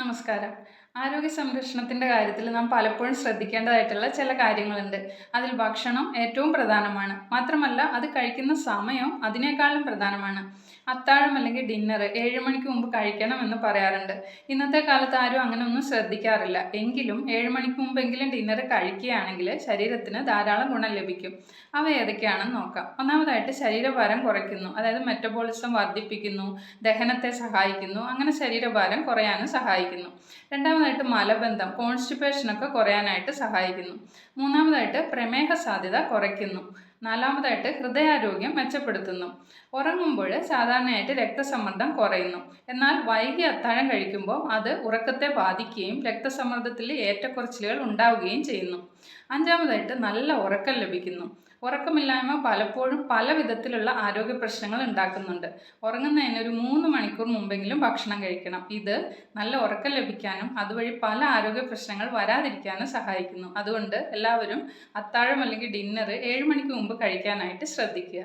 ನಮಸ್ಕಾರ ആരോഗ്യ സംരക്ഷണത്തിന്റെ കാര്യത്തിൽ നാം പലപ്പോഴും ശ്രദ്ധിക്കേണ്ടതായിട്ടുള്ള ചില കാര്യങ്ങളുണ്ട്. അതിൽ ഭക്ഷണം ഏറ്റവും പ്രധാനമാണ്. മാത്രമല്ല അത് കഴിക്കുന്ന സമയം അതിനേക്കാളും പ്രധാനമാണ്. അത്താഴം അല്ലെങ്കിൽ ഡിന്നർ ഏഴ് മണിക്ക് മുമ്പ് കഴിക്കണമെന്ന് പറയാറുണ്ട്. ഇന്നത്തെ കാലത്ത് ആരും അങ്ങനെ ഒന്നും ശ്രദ്ധിക്കാറില്ല. എങ്കിലും ഏഴ് മണിക്ക് മുമ്പെങ്കിലും ഡിന്നർ കഴിക്കുകയാണെങ്കിൽ ശരീരത്തിന് ധാരാളം ഗുണം ലഭിക്കും. അവ ഏതൊക്കെയാണെന്ന് നോക്കാം. ഒന്നാമതായിട്ട് ശരീരഭാരം കുറയ്ക്കുന്നു. അതായത് മെറ്റബോളിസം വർദ്ധിപ്പിക്കുന്നു ദഹനത്തെ സഹായിക്കുന്നു അങ്ങനെ ശരീരഭാരം കുറയാനും സഹായിക്കുന്നു. രണ്ടാമതായിട്ട് മലബന്ധം കോൺസ്റ്റിപ്പേഷനൊക്കെ കുറയാനായിട്ട് സഹായിക്കുന്നു. മൂന്നാമതായിട്ട് പ്രമേഹ സാധ്യത കുറയ്ക്കുന്നു. നാലാമതായിട്ട് ഹൃദയാരോഗ്യം മെച്ചപ്പെടുത്തുന്നു. ഉറങ്ങുമ്പോൾ സാധാരണയായിട്ട് രക്തസമ്മർദ്ദം കുറയുന്നു. എന്നാൽ വൈകി അത്താഴം കഴിക്കുമ്പോൾ അത് ഉറക്കത്തെ ബാധിക്കുകയും രക്തസമ്മർദ്ദത്തിൽ ഏറ്റക്കുറച്ചിലുകൾ ഉണ്ടാവുകയും ചെയ്യുന്നു. അഞ്ചാമതായിട്ട് നല്ല ഉറക്കം ലഭിക്കുന്നു. ഉറക്കമില്ലായ്മ പലപ്പോഴും പല വിധത്തിലുള്ള ആരോഗ്യ പ്രശ്നങ്ങൾ ഉണ്ടാക്കുന്നുണ്ട്. ഉറങ്ങുന്നതിന് ഒരു മൂന്ന് മണിക്കൂർ മുമ്പെങ്കിലും ഭക്ഷണം കഴിക്കണം. ഇത് നല്ല ഉറക്കം ലഭിക്കാനും അതുവഴി പല ആരോഗ്യ പ്രശ്നങ്ങൾ വരാതിരിക്കാനും സഹായിക്കുന്നു. അതുകൊണ്ട് എല്ലാവരും അത്താഴം അല്ലെങ്കിൽ ഡിന്നർ ഏഴ് മണിക്ക് മുമ്പ് കഴിക്കാനായിട്ട് ശ്രദ്ധിക്കുക.